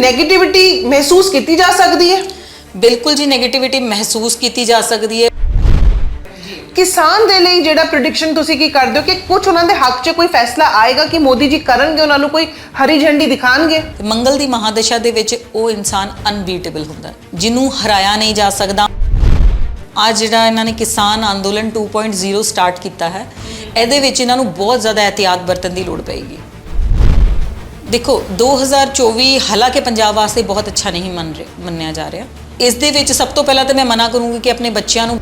Negativity ਮਹਿਸੂਸ ਕੀਤੀ ਜਾ ਸਕਦੀ ਹੈ? ਬਿਲਕੁਲ ਜੀ 네ਗੇਟਿਵਿਟੀ ਮਹਿਸੂਸ ਕੀਤੀ ਜਾ ਸਕਦੀ ਹੈ। ਕਿਸਾਨ ਦੇ ਲਈ ਜਿਹੜਾ ਪ੍ਰੈਡਿਕਸ਼ਨ ਤੁਸੀਂ ਕੀ ਕਰਦੇ ਹੋ ਕਿ ਕੁਝ ਉਹਨਾਂ ਦੇ ਹੱਕ 'ਚ ਕੋਈ ਫੈਸਲਾ ਆਏਗਾ ਕਿ ਮੋਦੀ ਜੀ ਕਰਨਗੇ ਉਹਨਾਂ ਨੂੰ ਕੋਈ ਹਰੀ ਝੰਡੀ ਦਿਖਾਣਗੇ? ਤੇ ਮੰਗਲ ਦੀ ਮਹਾਦਸ਼ਾ ਦੇ ਵਿੱਚ ਉਹ ਇਨਸਾਨ ਅਨਬੀਟੇਬਲ ਹੁੰਦਾ। ਹੈ, ਜਿਹਨੂੰ ਹਰਾਇਆ ਨਹੀਂ ਜਾ ਸਕਦਾ। ਅੱਜ ਜਿਹੜਾ ਇਹਨਾਂ ਨੇ ਕਿਸਾਨ ਅੰਦੋਲਨ 2.0 ਸਟਾਰਟ ਕੀਤਾ ਹੈ ਇਹਦੇ ਵਿੱਚ ਇਹਨਾਂ ਨੂੰ ਬਹੁਤ ਜ਼ਿਆਦਾ ਇhtiyat ਵਰਤਣ ਦੀ ਲੋੜ ਪਏਗੀ। ਦੇਖੋ 2024 ਹਾਲਾਂਕਿ ਪੰਜਾਬ ਵਾਸਤੇ ਬਹੁਤ ਅੱਛਾ ਨਹੀਂ ਮੰਨ ਰਿਹਾ ਮੰਨਿਆ ਜਾ ਰਿਹਾ। ਇਸ ਦੇ ਵਿੱਚ ਸਭ ਤੋਂ ਪਹਿਲਾਂ ਤਾਂ ਮੈਂ ਮਨਾ ਕਰੂੰਗੀ ਕਿ ਆਪਣੇ ਬੱਚਿਆਂ ਨੂੰ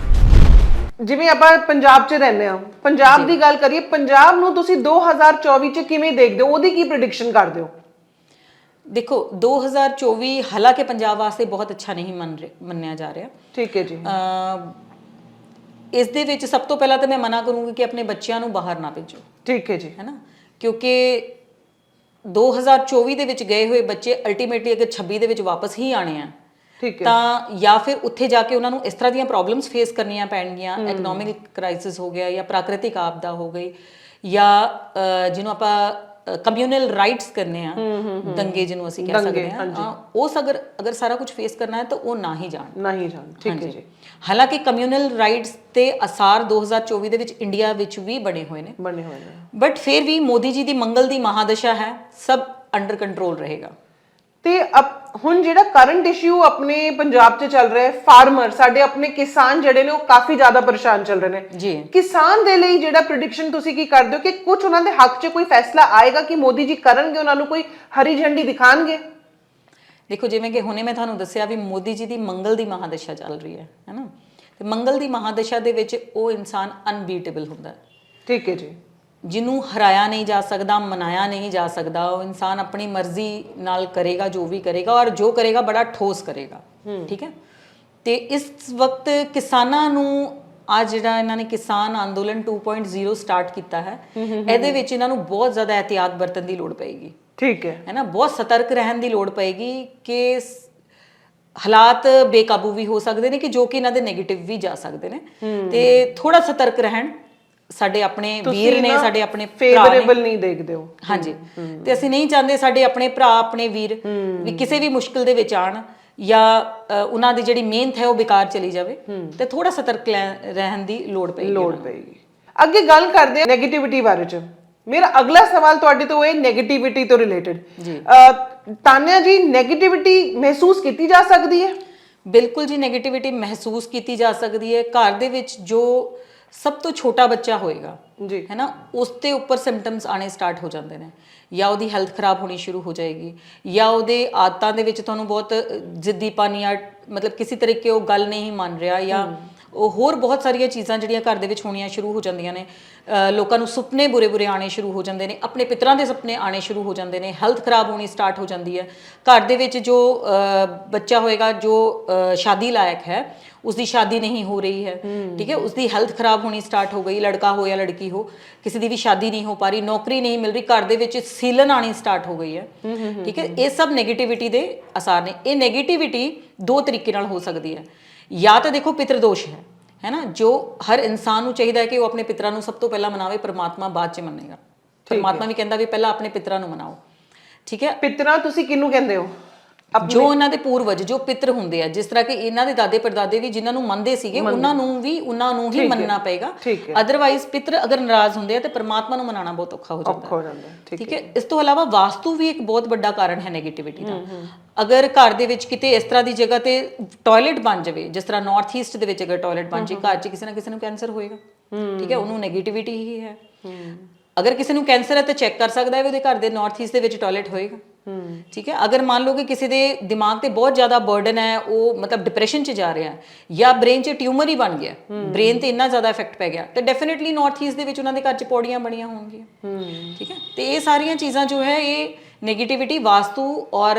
ਜਿਵੇਂ ਆਪਾਂ ਪੰਜਾਬ 'ਚ ਰਹਿੰਦੇ ਹਾਂ ਪੰਜਾਬ ਦੀ ਗੱਲ ਕਰੀਏ ਪੰਜਾਬ ਨੂੰ ਤੁਸੀਂ 2024 'ਚ ਕਿਵੇਂ ਦੇਖਦੇ ਹੋ? ਉਹਦੀ ਕੀ ਪ੍ਰੈਡਿਕਸ਼ਨ ਕਰਦੇ ਹੋ? ਦੇਖੋ 2024 ਹਾਲਾਂਕਿ ਪੰਜਾਬ ਵਾਸਤੇ ਬਹੁਤ ਅੱਛਾ ਨਹੀਂ ਮੰਨ ਰਿਹਾ ਮੰਨਿਆ ਜਾ ਰਿਹਾ। ਠੀਕ ਹੈ ਜੀ। ਇਸ ਦੇ ਵਿੱਚ ਸਭ ਤੋਂ ਪਹਿਲਾਂ ਤਾਂ ਮੈਂ ਮਨਾ ਕਰੂੰਗੀ ਕਿ ਆਪਣੇ ਬੱਚਿਆਂ ਨੂੰ ਬਾਹਰ ਨਾ ਭੇਜੋ। ਠੀਕ ਹੈ ਜੀ। ਹੈ ਨਾ? ਕਿਉਂਕਿ 2024 ਦੇ ਵਿੱਚ ਗਏ ਹੋਏ ਬੱਚੇ ਅਲਟੀਮੇਟਲੀ ਅਗਰ 26 ਦੇ ਵਿੱਚ ਵਾਪਸ ਹੀ ਆਣੇ ਆ ਠੀਕ ਹੈ। ਤਾਂ ਜਾਂ ਫਿਰ ਉੱਥੇ ਜਾ ਕੇ ਉਹਨਾਂ ਨੂੰ ਇਸ ਤਰ੍ਹਾਂ ਦੀਆਂ ਪ੍ਰੋਬਲਮਸ ਫੇਸ ਕਰਨੀਆਂ ਪੈਣਗੀਆਂ ਇਕਨੋਮਿਕ ਕ੍ਰਾਈਸਿਸ ਹੋ ਗਿਆ ਜਾਂ ਪ੍ਰਾਕ੍ਰਿਤਿਕ ਆਪਦਾ ਹੋ ਗਈ ਜਾਂ ਜਿਹਨੂੰ ਆਪਾਂ ਕਮਿਊਨਲ ਰਾਈਟਸ ਕਰਨੇ ਆ ਦੰਗੇ ਜਿਹਨੂੰ ਅਸੀਂ ਕਹਿ ਸਕਦੇ ਹਾਂ। ਹਾਂ, ਉਸ ਅਗਰ ਅਗਰ ਸਾਰਾ ਕੁਝ ਫੇਸ ਕਰਨਾ ਹੈ ਤਾਂ ਉਹ ਨਾ ਹੀ ਜਾਣ। ਨਹੀਂ ਜਾਣ। ਠੀਕ ਹੈ ਜੀ। ਹਾਲਾਂਕਿ ਕਮਿਊਨਲ ਰਾਈਟਸ ਤੇ ਅਸਾਰ 2024 ਦੇ ਵਿੱਚ ਇੰਡੀਆ ਵਿੱਚ ਵੀ ਬਣੇ ਹੋਏ ਨੇ। ਬਣੇ ਹੋਏ ਨੇ। ਬਟ ਫਿਰ ਵੀ ਮੋਦੀ ਜੀ ਦੀ ਮੰਗਲ ਦੀ ਮਹਾਦਸ਼ਾ ਹੈ ਸਭ ਅੰਡਰ ਕੰਟਰੋਲ ਰਹੇਗਾ। ਤੇ ਅਪ- ਹੁਣ ਜਿਹੜਾ ਕਰੰਟ ਇਸ਼ੂ ਆਪਣੇ ਪੰਜਾਬ 'ਚ ਚੱਲ ਰਿਹਾ ਹੈ ਫਾਰਮਰ ਸਾਡੇ ਆਪਣੇ ਕਿਸਾਨ ਜਿਹੜੇ ਨੇ ਉਹ ਕਾਫੀ ਜ਼ਿਆਦਾ ਪਰੇਸ਼ਾਨ ਚੱਲ ਰਹੇ ਨੇ। ਜੀ। ਕਿਸਾਨ ਦੇ ਲਈ ਜਿਹੜਾ ਪ੍ਰੈਡਿਕਸ਼ਨ ਤੁਸੀਂ ਕੀ ਕਰਦੇ ਹੋ ਕਿ ਕੁਝ ਉਹਨਾਂ ਦੇ ਹੱਕ 'ਚ ਕੋਈ ਫੈਸਲਾ ਆਏਗਾ ਕਿ ਮੋਦੀ ਜੀ ਕਰਨਗੇ ਉਹਨਾਂ ਨੂੰ ਕੋਈ ਹਰੀ ਝੰਡੀ ਦਿਖਾਣਗੇ? ਦੇਖੋ ਜਿਵੇਂ ਕਿ ਹੁਣੇ ਮੈਂ ਤੁਹਾਨੂੰ ਦੱਸਿਆ ਵੀ ਮੋਦੀ ਜੀ ਦੀ ਮੰਗਲ ਦੀ ਮਹਾਦਸ਼ਾ ਚੱਲ ਰਹੀ ਹੈ ਹੈਨਾ ਤੇ ਮੰਗਲ ਦੀ ਮਹਾਦਸ਼ਾ ਦੇ ਵਿੱਚ ਉਹ ਇਨਸਾਨ ਅਨਬੀਟੇਬਲ ਹੁੰਦਾ ਹੈ। ਠੀਕ ਹੈ ਜੀ। ਜਿਹਨੂੰ ਹਰਾਇਆ ਨਹੀਂ ਜਾ ਸਕਦਾ ਮਨਾਇਆ ਨਹੀਂ ਜਾ ਸਕਦਾ ਉਹ ਇਨਸਾਨ ਆਪਣੀ ਮਰਜ਼ੀ ਨਾਲ ਕਰੇਗਾ ਜੋ ਵੀ ਕਰੇਗਾ ਔਰ ਜੋ ਕਰੇਗਾ ਬੜਾ ਠੋਸ ਕਰੇਗਾ। ਠੀਕ ਹੈ? ਤੇ ਇਸ ਵਕਤ ਕਿਸਾਨਾਂ ਨੂੰ ਅੱਜ ਜਿਹੜਾ ਇਹਨਾਂ ਨੇ ਕਿਸਾਨ ਅੰਦੋਲਨ 2.0 ਸਟਾਰਟ ਕੀਤਾ ਹੈ ਇਹਦੇ ਵਿੱਚ ਇਹਨਾਂ ਨੂੰ ਬਹੁਤ ਜ਼ਿਆਦਾ ਇhtiyat ਵਰਤਣ ਦੀ ਲੋੜ ਪਏਗੀ। ਠੀਕ ਹੈ। ਹੈ ਨਾ? ਬਹੁਤ ਸਤਰਕ ਰਹਿਣ ਦੀ ਲੋੜ ਪਏਗੀ ਕਿ ਹਾਲਾਤ ਬੇਕਾਬੂ ਵੀ ਹੋ ਸਕਦੇ ਨੇ ਕਿ ਜੋ ਕਿ ਇਹਨਾਂ ਦੇ 네ਗੇਟਿਵ ਵੀ ਜਾ ਸਕਦੇ ਨੇ। ਤੇ ਥੋੜਾ ਸਤਰਕ ਰਹਿਣ। ਸਾਡੇ ਆਪਣੇ ਵੀਰ ਨੇ ਸਾਡੇ ਆਪਣੇ ਫੇਵਰੇਬਲ ਨਹੀਂ ਦੇਖਦੇ ਹੋ। ਹਾਂਜੀ। ਤੇ ਅਸੀਂ ਨਹੀਂ ਚਾਹੁੰਦੇ ਸਾਡੇ ਆਪਣੇ ਭਰਾ ਆਪਣੇ ਵੀਰ ਵੀ ਕਿਸੇ ਵੀ ਮੁਸ਼ਕਲ ਦੇ ਵਿੱਚ ਆਣ ਜਾਂ ਉਹਨਾਂ ਦੀ ਜਿਹੜੀ ਮਿਹਨਤ ਹੈ ਉਹ ਬੇਕਾਰ ਚਲੀ ਜਾਵੇ ਤੇ ਥੋੜਾ ਸਤਰਕ ਰਹਿਣ ਦੀ ਲੋੜ ਪਏਗੀ ਲੋੜ ਪਏਗੀ। ਅੱਗੇ ਗੱਲ ਕਰਦੇ ਹਾਂ 네ਗੇਟਿਵਿਟੀ ਬਾਰੇ ਚ। ਮੇਰਾ ਅਗਲਾ ਸਵਾਲ ਤੁਹਾਡੇ ਤੋਂ ਇਹ 네ਗੇਟਿਵਿਟੀ ਤੋਂ ਰਿਲੇਟਡ ਜੀ। ਤਾਨਿਆ ਜੀ 네ਗੇਟਿਵਿਟੀ ਮਹਿਸੂਸ ਕੀਤੀ ਜਾ ਸਕਦੀ ਹੈ? ਬਿਲਕੁਲ ਜੀ 네ਗੇਟਿਵਿਟੀ ਮਹਿਸੂਸ ਕੀਤੀ ਜਾ ਸਕਦੀ ਹੈ। ਘਰ ਦੇ ਵਿੱਚ ਜੋ ਸਭ ਤੋਂ ਛੋਟਾ ਬੱਚਾ ਹੋਏਗਾ ਜੀ। ਹੈ ਨਾ? ਉਸ ਤੇ ਉੱਪਰ ਸਿੰਪਟਮਸ ਆਣੇ ਸਟਾਰਟ ਹੋ ਜਾਂਦੇ ਨੇ। ਜਾਂ ਉਹਦੀ ਹੈਲਥ ਖਰਾਬ ਹੋਣੀ ਸ਼ੁਰੂ ਹੋ ਜਾਏਗੀ ਜਾਂ ਉਹਦੇ ਆਦਤਾਂ ਦੇ ਵਿੱਚ ਤੁਹਾਨੂੰ ਬਹੁਤ ਅ, ਜ਼ਿੱਦੀਪਨ ਜਾਂ ਮਤਲਬ ਕਿਸੇ ਤਰੀਕੇ ਉਹ ਗੱਲ ਨਹੀਂ ਮੰਨ ਰਿਹਾ ਜਾਂ ਉਹ ਹੋਰ ਬਹੁਤ ਸਾਰੀਆਂ ਚੀਜ਼ਾਂ ਜਿਹੜੀਆਂ ਘਰ ਦੇ ਵਿੱਚ ਹੋਣੀਆਂ ਸ਼ੁਰੂ ਹੋ ਜਾਂਦੀਆਂ ਨੇ। ਲੋਕਾਂ ਨੂੰ ਸੁਪਨੇ ਬੁਰੇ-ਬੁਰੇ ਆਣੇ ਸ਼ੁਰੂ ਹੋ ਜਾਂਦੇ ਨੇ ਆਪਣੇ ਪਿਤਰਾਂ ਦੇ ਸੁਪਨੇ ਆਣੇ ਸ਼ੁਰੂ ਹੋ ਜਾਂਦੇ ਨੇ ਹੈਲਥ ਖਰਾਬ ਹੋਣੀ ਸਟਾਰਟ ਹੋ ਜਾਂਦੀ ਹੈ। ਘਰ ਦੇ ਵਿੱਚ ਜੋ ਬੱਚਾ ਹੋਏਗਾ ਜੋ ਸ਼ਾਦੀ ਲਾਇਕ ਹੈ ਉਸ ਦੀ ਸ਼ਾਦੀ ਨਹੀਂ ਹੋ ਰਹੀ ਹੈ। ਠੀਕ ਹੈ ਉਸ ਦੀ ਹੈਲਥ ਖਰਾਬ ਹੋਣੀ ਸਟਾਰਟ ਹੋ ਗਈ ਲੜਕਾ ਹੋ ਜਾਂ ਲੜਕੀ ਹੋ ਕਿਸੇ ਦੀ ਵੀ ਸ਼ਾਦੀ ਨਹੀਂ ਹੋ ਪਾ ਰਹੀ ਨੌਕਰੀ ਨਹੀਂ ਮਿਲ ਰਹੀ ਘਰ ਦੇ ਵਿੱਚ ਸੀਲਨ ਆਣੀ ਸਟਾਰਟ ਹੋ ਗਈ ਹੈ। ਠੀਕ ਹੈ ਇਹ ਸਭ 네ਗੇਟਿਵਿਟੀ ਦੇ ਅਸਾਰ ਨੇ। ਇਹ 네ਗੇਟਿਵਿਟੀ ਦੋ ਤਰੀਕੇ ਨਾਲ ਹੋ ਸਕਦੀ ਹੈ। ਜਾਂ ਤਾਂ ਦੇਖੋ ਪਿਤਰ ਦੋਸ਼ ਹੈ ਹੈ ਨਾ? ਜੋ ਹਰ ਇਨਸਾਨ ਨੂੰ ਚਾਹੀਦਾ ਹੈ ਕਿ ਉਹ ਆਪਣੇ ਪਿਤਰਾਂ ਨੂੰ ਸਭ ਤੋਂ ਪਹਿਲਾਂ ਮਨਾਵੇ ਪਰਮਾਤਮਾ ਬਾਅਦ ਚ ਮੰਨੇਗਾ। ਪਰਮਾਤਮਾ ਵੀ ਕਹਿੰਦਾ ਵੀ ਪਹਿਲਾਂ ਆਪਣੇ ਪਿਤਰਾਂ ਨੂੰ ਮਨਾਓ। ਠੀਕ ਹੈ? ਪਿਤਰਾ ਤੁਸੀਂ ਕਿਹਨੂੰ ਕਹਿੰਦੇ ਹੋ? ਜੋ ਇਹਨਾਂ ਦੇ ਪੂਰਵਜ ਜੋ ਪਿਤਰ ਹੁੰਦੇ ਆ ਜਿਸ ਤਰ੍ਹਾਂ ਕਿ ਇਹਨਾਂ ਦੇ ਦਾਦੇ ਪੜਦਾਦੇ ਵੀ ਜਿਨ੍ਹਾਂ ਨੂੰ ਮੰਨਦੇ ਸੀਗੇ ਉਹਨਾਂ ਨੂੰ ਵੀ ਉਹਨਾਂ ਨੂੰ ਹੀ ਮੰਨਣਾ ਪਏਗਾ। ਅਦਰਵਾਈਜ਼ ਪਿਤਰ ਅਗਰ ਨਾਰਾਜ਼ ਹੁੰਦੇ ਆ ਤੇ ਪਰਮਾਤਮਾ ਨੂੰ ਮਨਾਉਣਾ ਬਹੁਤ ਔਖਾ ਹੋ ਜਾਂਦਾ। ਹੋ ਠੀਕ ਹੈ। ਇਸ ਤੋਂ ਇਲਾਵਾ ਵਾਸਤੂ ਵੀ ਇੱਕ ਬਹੁਤ ਵੱਡਾ ਕਾਰਨ ਹੈ 네ਗੇਟਿਵਿਟੀ ਦਾ ਅਗਰ ਘਰ ਦੇ ਵਿੱਚ ਕਿਤੇ ਇਸ ਤਰ੍ਹਾਂ ਦੀ ਜਗ੍ਹਾ ਤੇ ਟਾਇਲਟ ਬਣ ਜਾਵੇ ਜਿਸ ਤਰ੍ਹਾਂ ਨਾਰਥ ਈਸਟ ਦੇ ਵਿੱਚ ਅਗਰ ਟਾਇਲਟ ਬਣ ਜੇ ਘਰ 'ਚ ਕਿਸੇ ਨਾ ਕਿਸੇ ਨੂੰ ਕੈਂਸਰ ਹੋਏਗਾ। ਠੀਕ ਹੈ? ਉਹਨੂੰ 네ਗੇਟਿਵਿਟੀ ਹੀ। ਹੈ। ਅਗਰ ਕਿਸੇ ਨੂੰ ਕੈਂਸਰ ਹੈ ਤਾਂ ਚੈੱਕ ਕਰ ਸਕਦਾ ਹੈ ਵੀ ਉਹਦੇ ਘਰ ਦੇ ਨਾਰਥ ਈਸਟ ਦੇ ਵਿੱਚ ਟਾਇਲਟ ਹੋਏਗਾ। ਠੀਕ ਹੈ? ਅਗਰ ਮੰਨ ਲਓ ਕਿ ਕਿਸੇ ਦੇ ਦਿਮਾਗ ਤੇ ਬਹੁਤ ਜ਼ਿਆਦਾ ਬਰਡਨ ਹੈ ਉਹ ਮਤਲਬ ਡਿਪਰੈਸ਼ਨ 'ਚ ਜਾ ਰਿਹਾ ਹੈ ਜਾਂ ਬ੍ਰੇਨ 'ਚ ਟਿਊਮਰ ਹੀ ਬਣ ਗਿਆ ਬ੍ਰੇਨ ਤੇ ਇੰਨਾ ਜ਼ਿਆਦਾ ਇਫੈਕਟ ਪੈ ਗਿਆ ਤੇ ਡੈਫੀਨਿਟਲੀ ਨਾਰਥ ਈਸਟ ਦੇ ਵਿੱਚ ਉਹਨਾਂ ਦੇ ਘਰ 'ਚ ਪੌੜੀਆਂ ਬਣੀਆਂ ਹੋਣਗੀਆਂ। ਠੀਕ ਹੈ? ਤੇ ਇਹ ਸਾਰੀਆਂ ਚੀਜ਼ਾਂ ਜੋ ਹੈ ਇਹ 네ਗੇਟਿਵਿਟੀ ਵਾਸਤੂ ਔਰ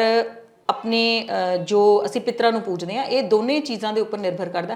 ਆਪਣੇ ਜੋ ਅਸੀਂ ਪਿਤਰਾਂ ਨੂੰ ਪੂਜਦੇ ਆ ਇਹ ਦੋਨੇ ਚੀਜ਼ਾਂ ਦੇ ਉੱਪਰ ਨਿਰਭਰ ਕਰਦਾ